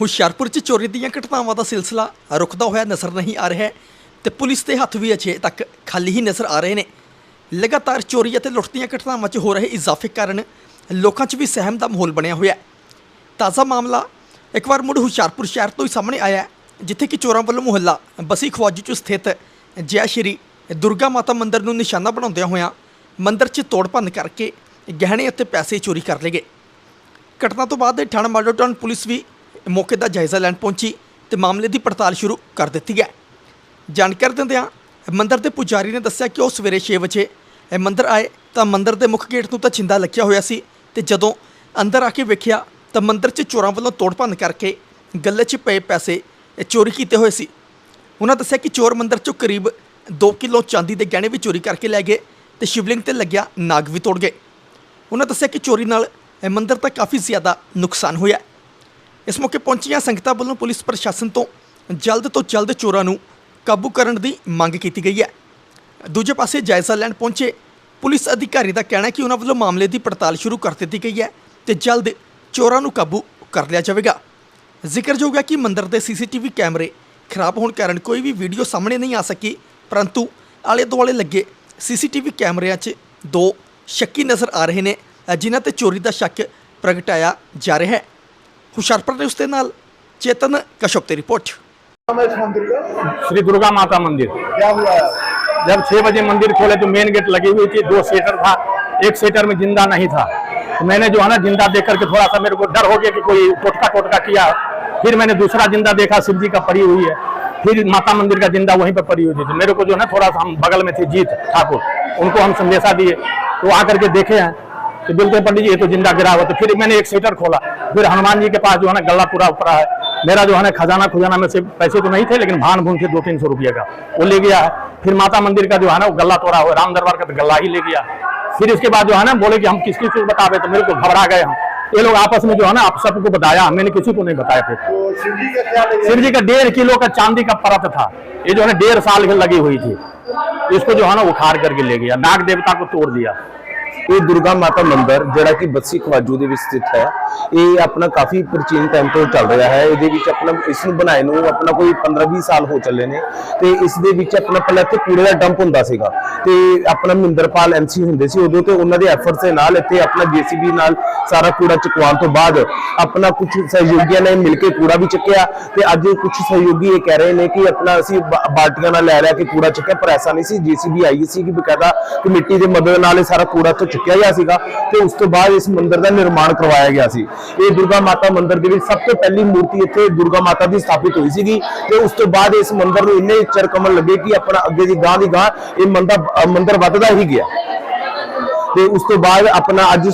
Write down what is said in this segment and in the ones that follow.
ਹੁਸ਼ਿਆਰਪੁਰ 'ਚ ਚੋਰੀ ਦੀਆਂ ਘਟਨਾਵਾਂ ਦਾ ਸਿਲਸਿਲਾ ਰੁਕਦਾ ਹੋਇਆ ਨਜ਼ਰ ਨਹੀਂ ਆ ਰਿਹਾ ਹੈ ਤੇ ਪੁਲਿਸ ਦੇ ਹੱਥ ਵੀ ਅਜੇ ਤੱਕ ਖਾਲੀ ਹੀ ਨਜ਼ਰ ਆ ਰਹੇ ਨੇ। ਲਗਾਤਾਰ ਚੋਰੀ ਅਤੇ ਲੁੱਟ ਦੀਆਂ ਘਟਨਾਵਾਂ 'ਚ ਹੋ ਰਹੇ ਇਜ਼ਾਫੇ ਕਾਰਨ ਲੋਕਾਂ 'ਚ ਵੀ ਸਹਿਮ ਦਾ ਮਾਹੌਲ ਬਣਿਆ ਹੋਇਆ ਹੈ। ਤਾਜ਼ਾ ਮਾਮਲਾ ਇੱਕ ਵਾਰ ਮੁੜ ਹੁਸ਼ਿਆਰਪੁਰ ਸ਼ਹਿਰ ਤੋਂ ਹੀ ਸਾਹਮਣੇ ਆਇਆ ਹੈ, ਜਿੱਥੇ ਕਿ ਚੋਰਾਂ ਵੱਲੋਂ ਮੁਹੱਲਾ ਬਸੀ ਖਵਾਜੀ 'ਚ ਸਥਿਤ ਜੈ ਸ਼੍ਰੀ ਦੁਰਗਾ ਮਾਤਾ ਮੰਦਿਰ ਨੂੰ ਨਿਸ਼ਾਨਾ ਬਣਾਉਂਦਿਆਂ ਹੋਇਆਂ ਮੰਦਿਰ 'ਚ ਤੋੜ ਭੰਨ ਕਰਕੇ ਗਹਿਣੇ ਅਤੇ ਪੈਸੇ ਚੋਰੀ ਕਰ ਲਏ ਗਏ। ਘਟਨਾ ਤੋਂ ਬਾਅਦ ਥਾਣਾ ਮਾਡਲ ਟਾਊਨ ਪੁਲਿਸ ਵੀ ਮੌਕੇ ਦਾ ਜਾਇਜ਼ਾ ਲੈਣ ਪਹੁੰਚੀ ਤੇ ਮਾਮਲੇ ਦੀ ਪੜਤਾਲ ਸ਼ੁਰੂ ਕਰ ਦਿੱਤੀ ਹੈ। ਜਾਣਕਾਰੀ ਦਿੰਦਿਆਂ ਮੰਦਰ ਦੇ ਪੁਜਾਰੀ ਨੇ ਦੱਸਿਆ ਕਿ ਉਹ ਸਵੇਰੇ 6 ਵਜੇ ਇਹ ਮੰਦਿਰ ਆਏ ਤਾਂ ਮੰਦਰ ਦੇ ਮੁੱਖ ਗੇਟ ਨੂੰ ਤਾਂ ਛਿੰਦਾ ਲੱਗਿਆ ਹੋਇਆ ਸੀ ਤੇ ਜਦੋਂ ਅੰਦਰ ਆ ਕੇ ਵੇਖਿਆ ਤਾਂ ਮੰਦਰ 'ਚ ਚੋਰਾਂ ਵੱਲੋਂ ਤੋੜ ਭੰਨ ਕਰਕੇ ਗੱਲੇ 'ਚ ਪਏ ਪੈਸੇ ਚੋਰੀ ਕੀਤੇ ਹੋਏ ਸੀ। ਉਹਨਾਂ ਦੱਸਿਆ ਕਿ ਚੋਰ ਮੰਦਰ 'ਚੋਂ ਕਰੀਬ 2 ਕਿਲੋ ਚਾਂਦੀ ਦੇ ਗਹਿਣੇ ਵੀ ਚੋਰੀ ਕਰਕੇ ਲੈ ਗਏ ਤੇ ਸ਼ਿਵਲਿੰਗ ਤੇ ਲੱਗਿਆ ਨਾਗ ਵੀ ਤੋੜ ਗਏ। ਉਹਨਾਂ ਦੱਸਿਆ ਕਿ ਚੋਰੀ ਨਾਲ ਇਹ ਮੰਦਿਰ ਦਾ ਕਾਫੀ ਜ਼ਿਆਦਾ ਨੁਕਸਾਨ ਹੋਇਆ। ਇਸ ਮੌਕੇ ਪਹੁੰਚੀਆਂ ਸੰਗਤਾਂ ਵੱਲੋਂ ਪੁਲਿਸ ਪ੍ਰਸ਼ਾਸਨ ਤੋਂ ਜਲਦ ਤੋਂ ਜਲਦ ਚੋਰਾਂ ਨੂੰ ਕਾਬੂ ਕਰਨ ਦੀ ਮੰਗ ਕੀਤੀ ਗਈ ਹੈ। ਦੂਜੇ ਪਾਸੇ ਜਾਇਜ਼ਾ ਲੈਣ ਪਹੁੰਚੇ ਪੁਲਿਸ ਅਧਿਕਾਰੀ ਦਾ ਕਹਿਣਾ ਹੈ ਕਿ ਉਹਨਾਂ ਵੱਲੋਂ ਮਾਮਲੇ ਦੀ ਪੜਤਾਲ ਸ਼ੁਰੂ ਕਰ ਦਿੱਤੀ ਗਈ ਹੈ ਤੇ ਜਲਦ ਚੋਰਾਂ ਨੂੰ ਕਾਬੂ ਕਰ ਲਿਆ ਜਾਵੇਗਾ। ਜ਼ਿਕਰਯੋਗ ਹੈ ਕਿ ਮੰਦਰ ਦੇ ਸੀਸੀਟੀਵੀ ਕੈਮਰੇ ਖਰਾਬ ਹੋਣ ਕਾਰਨ ਕੋਈ ਵੀ ਵੀਡੀਓ ਸਾਹਮਣੇ ਨਹੀਂ ਆ ਸਕੀ, ਪਰੰਤੂ ਆਲੇ ਦੁਆਲੇ ਲੱਗੇ ਸੀਸੀਟੀਵੀ ਕੈਮਰਿਆਂ 'ਚ ਦੋ ਸ਼ੱਕੀ ਨਜ਼ਰ ਆ ਰਹੇ ਨੇ, ਜਿਨ੍ਹਾਂ ਤੇ ਚੋਰੀ ਦਾ ਸ਼ੱਕ ਪ੍ਰਗਟਾਇਆ ਜਾ ਰਿਹਾ ਹੈ। ਹੁਸ਼ਿਆਰਪੁਰ ਦੇ ਉਸਦੇ ਨਾਲ ਚੇਤਨ ਕਸ਼ਪ ਦੀ ਰਿਪੋਰਟ नाम है इस मंदिर का श्री दुर्गा माता मंदिर क्या हुआ है जब छह बजे मंदिर खोले तो मेन गेट लगी हुई थी दो सेटर था एक सेटर में जिंदा नहीं था तो मैंने जो है ना जिंदा देख करके थोड़ा सा मेरे को डर हो गया कि कोई टोटका टोटका किया है फिर मैंने दूसरा जिंदा देखा शिव जी का पड़ी हुई है फिर माता मंदिर का जिंदा वहीं पर पड़ी हुई थी तो मेरे को जो है ना थोड़ा सा हम बगल में थे जीत ठाकुर उनको हम संदेशा दिए तो आकर के देखे हैं तो बिल्कुल पंडित जी ये तो ज़िंदा गिरा हुआ तो फिर मैंने एक सेटर खोला। फिर हनुमान जी के पास जो है ना गला पूरा ऊपरा है। मेरा जो है ना खजाना खुजाना में से पैसे तो नहीं थे लेकिन भान भून थे दो तीन सौ रुपये का वो ले गया है। फिर माता मंदिर का जो है ना वो गला तोड़ा हुआ राम दरबार का तो गला ही ले गया। फिर इसके बाद जो है ना बोले कि हम किस किस को बता रहे तो मेरे को घबरा गए हम। ये लोग आपस में जो है ना आप सबको बताया मैंने किसी को नहीं बताया फिर। तो शिव जी का डेढ़ किलो का चांदी का परत था। ये जो है ना डेढ़ साल लगी हुई थी। इसको जो है ना उखाड़ करके ले गया। नाग देवता को तोड़ दिया। ਇਹ ਦੁਰਗਾ ਮਾਤਾ ਮੰਦਿਰ, ਜਿਹੜਾ ਕਿ ਬੱਸੀ ਖਵਾਜੂ ਦੇ ਵਿੱਚ ਸਥਿਤ ਹੈ, ਇਹ ਆਪਣਾ ਕਾਫੀ ਪ੍ਰਾਚੀਨ ਟਾਈਮ ਤੋਂ ਚੱਲ ਰਿਹਾ ਹੈ। ਇਹਦੇ ਵਿੱਚ ਆਪਣਾ, ਇਸ ਨੂੰ ਬਣਾਏ ਨੂੰ ਆਪਣਾ ਕੋਈ 15-20 ਸਾਲ ਹੋ ਚੱਲੇ ਨੇ। ਤੇ ਇਸ ਦੇ ਵਿੱਚ ਆਪਣਾ ਪਹਿਲਾਂ ਇੱਥੇ ਕੂੜੇ ਦਾ ਡੰਪ ਹੁੰਦਾ ਸੀਗਾ। ਤੇ ਆਪਣਾ ਮਹਿੰਦਰਪਾਲ ਐਮਸੀ ਹੁੰਦੇ ਸੀ, ਉਦੋਂ ਤੇ ਉਹਨਾਂ ਦੇ ਐਫਰਟਸ ਦੇ ਨਾਲ ਇੱਥੇ ਆਪਣਾ ਜੀਸੀਬੀ ਨਾਲ ਸਾਰਾ ਕੂੜਾ ਚੁਕਵਾਉਣ ਤੋਂ ਬਾਅਦ ਆਪਣਾ ਕੁਝ ਸਹਿਯੋਗੀਆਂ ਨੇ ਮਿਲ ਕੇ ਕੂੜਾ ਵੀ ਚੱਕਿਆ ਤੇ ਅੱਜ ਕੁਝ ਸਹਿਯੋਗੀ ਇਹ ਕਹਿ ਰਹੇ ਨੇ ਕਿ ਆਪਣਾ ਅਸੀਂ ਬਾਲਟੀਆਂ ਨਾਲ ਲੈ ਲਿਆ ਕਿ ਕੂੜਾ ਚੱਕਿਆ, ਪਰ ਐਸਾ ਨਹੀਂ ਸੀ। ਜੀਸੀਬੀ ਆਈ ਸੀ ਕਿ ਬਕਾਇਦਾ ਕਮੇਟੀ ਦੀ ਮਦਦ ਨਾਲ ਇਹ ਸਾਰਾ ਕੂੜਾ ਤੋਂ ਚੁੱਕਿਆ ਗਿਆ ਸੀਗਾ ਤੇ ਉਸ ਤੋਂ ਬਾਅਦ ਇਸ ਮੰਦਿਰ ਦਾ ਨਿਰਮਾਣ ਕਰਵਾਇਆ ਗਿਆ ਸੀ। ਇਹ ਦੁਰਗਾ ਮਾਤਾ ਮੰਦਿਰ ਦੇ ਵਿੱਚ ਸਭ ਤੋਂ ਪਹਿਲੀ ਮੂਰਤੀ ਇੱਥੇ ਦੁਰਗਾ ਮਾਤਾ ਦੀ ਸਥਾਪਿਤ ਹੋਈ ਸੀਗੀ ਤੇ ਉਸ ਤੋਂ ਬਾਅਦ ਇਸ ਮੰਦਿਰ ਨੂੰ ਇੰਨੇ ਚਰਕਮਲ ਲੱਗੇ ਕਿ ਆਪਣਾ ਅੱਗੇ ਦੀ ਗਾਂ ਦੀ ਗਾਂ ਇਹ ਮੰਦਿਰ ਮੰਦਿਰ ਵੱਧਦਾ ਹੀ ਗਿਆ। ਤੇ ਉਸ ਤੋਂ ਬਾਅਦ ਆਪਣਾ ਅੱਜ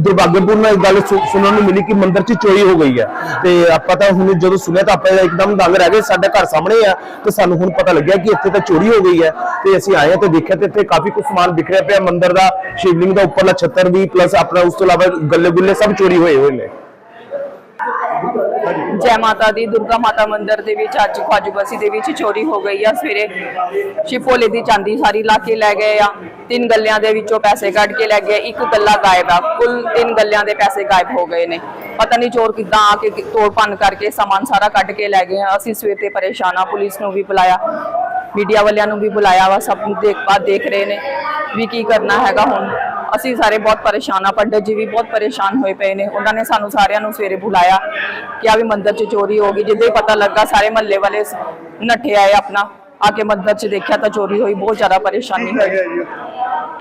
ਦੁਰਭਾਗਯਪੂਰਨ ਇਹ ਗੱਲ ਸੁਣਨ ਨੂੰ ਮਿਲੀ ਕਿ ਮੰਦਿਰ 'ਚ ਚੋਰੀ ਹੋ ਗਈ ਹੈ ਤੇ ਆਪਾਂ ਤਾਂ ਹੁਣ ਜਦੋਂ ਸੁਣਿਆ ਤਾਂ ਆਪਾਂ ਇੱਕਦਮ ਦੰਗ ਰਹਿ ਗਏ, ਸਾਡੇ ਘਰ ਸਾਹਮਣੇ ਆ, ਤੇ ਸਾਨੂੰ ਹੁਣ ਪਤਾ ਲੱਗਿਆ ਕਿ ਇੱਥੇ ਤਾਂ ਚੋਰੀ ਹੋ ਗਈ ਹੈ ਤੇ ਅਸੀਂ ਆਏ ਹਾਂ ਤੇ ਦੇਖਿਆ ਤੇ ਇੱਥੇ ਕਾਫੀ ਕੁਝ ਸਮਾਨ ਬਿਖਰਿਆ ਪਿਆ, ਮੰਦਿਰ ਦਾ ਸ਼ਿਵਲਿੰਗ ਦਾ ਉੱਪਰਲਾ ਛੱਤਰ ਵੀ ਪਲੱਸ ਆਪਣਾ ਉਸ ਤੋਂ ਇਲਾਵਾ ਗੱਲੇ ਗੁੱਲੇ ਸਭ ਚੋਰੀ ਹੋਏ ਹੋਏ ਨੇ। ਜੈ ਮਾਤਾ ਦੀ, ਦੁਰਗਾ ਮਾਤਾ ਮੰਦਿਰ ਦੇ ਵਿੱਚ ਅੱਜ ਖਵਾਜੂ ਬਸੀ ਦੇ ਵਿੱਚ ਚੋਰੀ ਹੋ ਗਈ ਆ। ਸਵੇਰੇ ਸ਼ਿਫੋਲੇ ਦੀ ਚਾਂਦੀ ਸਾਰੀ ਲਾ ਕੇ ਲੈ ਗਏ ਆ। ਤਿੰਨ ਗੱਲਿਆਂ ਦੇ ਵਿੱਚੋਂ ਪੈਸੇ ਕੱਢ ਕੇ ਲੈ ਗਏ। ਇੱਕ ਗੱਲਾ ਗਾਇਬ ਆ। ਕੁੱਲ ਤਿੰਨ ਗੱਲਿਆਂ ਦੇ ਪੈਸੇ ਗਾਇਬ ਹੋ ਗਏ ਨੇ। ਪਤਾ ਨਹੀਂ ਚੋਰ ਕਿੱਦਾਂ ਆ ਕੇ ਤੋੜ ਭੰਨ ਕਰਕੇ ਸਮਾਨ ਸਾਰਾ ਕੱਢ ਕੇ ਲੈ ਗਏ ਆ। ਅਸੀਂ ਸਵੇਰ ਤੇ ਪਰੇਸ਼ਾਨ ਆ। ਪੁਲਿਸ ਨੂੰ ਵੀ ਬੁਲਾਇਆ। ਮੀਡੀਆ ਵਾਲਿਆਂ ਨੂੰ ਵੀ ਬੁਲਾਇਆ ਵਾ। ਸਭ ਨੂੰ ਦੇਖ ਬਾਤ ਦੇਖ ਰਹੇ ਨੇ ਵੀ ਕੀ ਕਰਨਾ ਹੈਗਾ ਹੁਣ। ਅਸੀਂ ਸਾਰੇ ਬਹੁਤ ਪਰੇਸ਼ਾਨ ਆ, ਪੰਡਤ ਜੀ ਵੀ ਬਹੁਤ ਪਰੇਸ਼ਾਨ ਹੋਏ ਪਏ ਨੇ। ਉਹਨਾਂ ਨੇ ਸਾਨੂੰ ਸਾਰਿਆਂ ਨੂੰ ਸਵੇਰੇ ਬੁਲਾਇਆ ਕਿ ਆ ਵੀ ਮੰਦਿਰ 'ਚ ਚੋਰੀ ਹੋ ਗਈ। ਜਿੱਦੇ ਪਤਾ ਲੱਗਾ, ਸਾਰੇ ਮਹੱਲੇ ਵਾਲੇ ਨੱਠੇ ਆਏ ਆਪਣਾ। ਆ ਕੇ ਮੰਦਿਰ 'ਚ ਦੇਖਿਆ ਤਾਂ ਚੋਰੀ ਹੋਈ, ਬਹੁਤ ਜ਼ਿਆਦਾ ਪਰੇਸ਼ਾਨੀ ਹੋਈ। है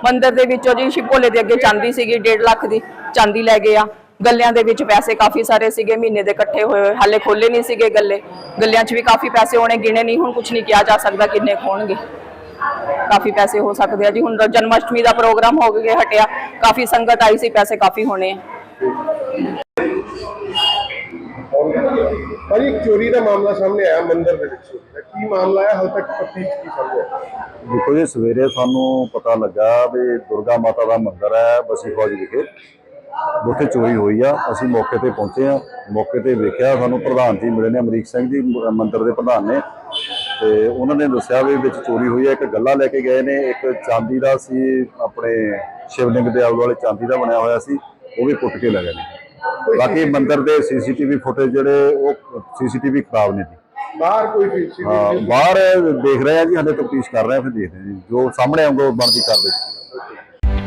ਮੰਦਿਰ ਦੇ ਵਿੱਚੋਂ ਜੀ ਸ਼ਿਪੋਲੇ ਦੇ ਅੱਗੇ ਚਾਂਦੀ ਸੀਗੀ 1.5 ਲੱਖ ਦੀ ਚਾਂਦੀ ਲੈ ਗਏ ਆ। ਗੱਲਿਆਂ ਦੇ ਵਿੱਚ ਪੈਸੇ ਕਾਫੀ ਸਾਰੇ ਸੀਗੇ, ਮਹੀਨੇ ਦੇ ਇਕੱਠੇ ਹੋਏ ਹੋਏ। ਹਾਲੇ ਖੋਲੇ ਨਹੀਂ ਸੀਗੇ ਗੱਲੇ। ਗੱਲਿਆਂ 'ਚ ਵੀ ਕਾਫੀ ਪੈਸੇ ਹੋਣੇ ਗਿਣੇ ਨਹੀਂ, ਹੁਣ ਕੁਝ ਨਹੀਂ ਕਿਹਾ ਜਾ ਸਕਦਾ ਕਿੰਨੇ ਖੋਣਗੇ ਕਾਫੀ ਪੈਸੇ ਹੋ ਸਕਦੇ ਆ ਜੀ। ਹੁਣ ਜਨਮ ਅਸ਼ਟਮੀ ਦਾ ਪ੍ਰੋਗਰਾਮ ਹੋ ਗਿਆ ਹਟਿਆ। ਕਾਫੀ ਸੰਗਤ ਆਈ ਸੀ ਪੈਸੇ ਕਾਫੀ ਹੋਣੇ ਆ। ਭਾਜੀ ਇੱਕ ਚੋਰੀ ਦਾ ਮਾਮਲਾ ਸਾਹਮਣੇ ਆਇਆ ਮੰਦਿਰ ਦੇ ਵਿੱਚ। ਕੀ ਮਾਮਲਾ ਹੈ? ਹਾਲ ਤੱਕ ਤਫਤੀਸ਼ ਕੀ ਆਇਆ? ਦੇਖੋ ਜੀ ਸਵੇਰੇ ਸਾਨੂੰ ਪਤਾ ਲੱਗਾ ਵੀ ਦੁਰਗਾ ਮਾਤਾ ਦਾ ਮੰਦਿਰ ਹੈ ਬਸੀ ਫੌਜ ਵਿਖੇ। ਉੱਥੇ ਚੋਰੀ ਹੋਈ ਆ। ਅਸੀਂ ਮੌਕੇ ਤੇ ਪਹੁੰਚੇ ਆ। ਮੌਕੇ ਤੇ ਵੇਖਿਆ ਸਾਨੂੰ ਪ੍ਰਧਾਨ ਜੀ ਮਿਲੇ ਨੇ ਅਮਰੀਕ ਸਿੰਘ ਜੀ ਮੰਦਿਰ ਦੇ ਪ੍ਰਧਾਨ ਨੇ। ਤੇ ਉਹਨਾਂ ਨੇ ਦੱਸਿਆ ਵੀ ਵਿੱਚ ਚੋਰੀ ਹੋਈ ਹੈ ਇੱਕ ਗੱਲਾ ਲੈ ਕੇ ਗਏ ਨੇ ਇੱਕ ਚਾਂਦੀ ਦਾ ਸੀ ਆਪਣੇ ਸ਼ਿਵਲਿੰਗ ਦੇ ਆਲੇ ਦੁਆਲੇ ਚਾਂਦੀ ਦਾ ਬਣਿਆ ਹੋਇਆ ਸੀ ਉਹ ਵੀ ਕੁੱਟ ਕੇ ਲੈ ਗਏ ਨੇ। ਬਾਕੀ ਮੰਦਿਰ ਦੇ ਸੀਸੀਟੀਵੀ ਫੁਟੇਜ ਜਿਹੜੇ ਉਹ ਸੀਸੀਟੀਵੀ ਖਰਾਬ ਨੇ ਜੀ। ਬਾਹਰ ਕੋਈ ਵੀ ਹਾਂ ਬਾਹਰ ਦੇਖ ਰਹੇ ਆ ਜੀ ਹਲੇ ਤਫਤੀਸ਼ ਕਰ ਰਹੇ ਆ ਫਿਰ ਦੇਖਦੇ ਜੀ। ਜੋ ਸਾਹਮਣੇ ਆਉਂਗਾ ਉਹ ਬਣਦੀ ਜਾਊਗੀ।